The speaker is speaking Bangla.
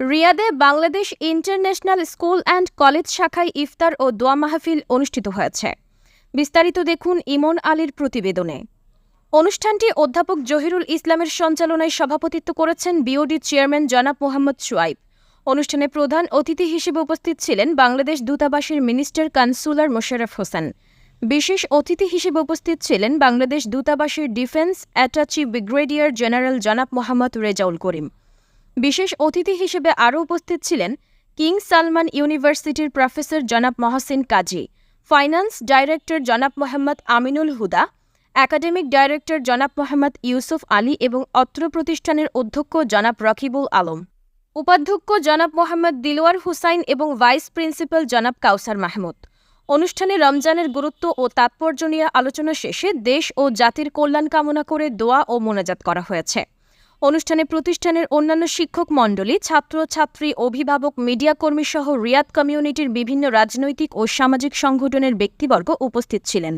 রিয়াদে Bangladesh international school and college শাখায় ইফতার ও দোয়া মাহফিল অনুষ্ঠিত হয়েছে। বিস্তারিত দেখুন ইমন আলীর প্রতিবেদনে। অনুষ্ঠানটি অধ্যাপক জহিরুল ইসলামের সঞ্চালনায় সভাপতিত্ব করেছেন বিওডি চেয়ারম্যান জনাব মোহাম্মদ সুয়াইব। অনুষ্ঠানে প্রধান অতিথি হিসেবে উপস্থিত ছিলেন বাংলাদেশ দূতাবাসের মিনিস্টার কনসুলার মোশাররফ হোসেন। বিশেষ অতিথি হিসেবে উপস্থিত ছিলেন বাংলাদেশ দূতাবাসের ডিফেন্স অ্যাটাচি ব্রিগেডিয়ার জেনারেল জনাব মোহাম্মদ রেজাউল করিম। বিশেষ অতিথি হিসেবে আরও উপস্থিত ছিলেন কিং সালমান ইউনিভার্সিটির প্রফেসর জনাব মহসিন কাজী, ফাইন্যান্স ডাইরেক্টর জনাব মোহাম্মদ আমিনুল হুদা, একাডেমিক ডাইরেক্টর জনাব মোহাম্মদ ইউসুফ আলী এবং অত্র প্রতিষ্ঠানের অধ্যক্ষ জনাব রকিবুল আলম। উপাধ্যক্ষ জনাব মোহাম্মদ দিলওয়ার হুসাইন এবং ভাইস প্রিন্সিপাল জনাব কাউসার মাহমুদ। অনুষ্ঠানে রমজানের গুরুত্ব ও তাৎপর্য নিয়ে আলোচনা শেষে দেশ ও জাতির কল্যাণ কামনা করে দোয়া ও মোনাজাত করা হয়েছে। অনুষ্ঠানে প্রতিষ্ঠানের অন্যান্য শিক্ষক মণ্ডলী, ছাত্র, ছাত্রী, অভিভাবক, মিডিয়া কর্মী সহ রিয়াদ কমিউনিটির বিভিন্ন রাজনৈতিক ও সামাজিক সংগঠনের ব্যক্তিবর্গ উপস্থিত ছিলেন।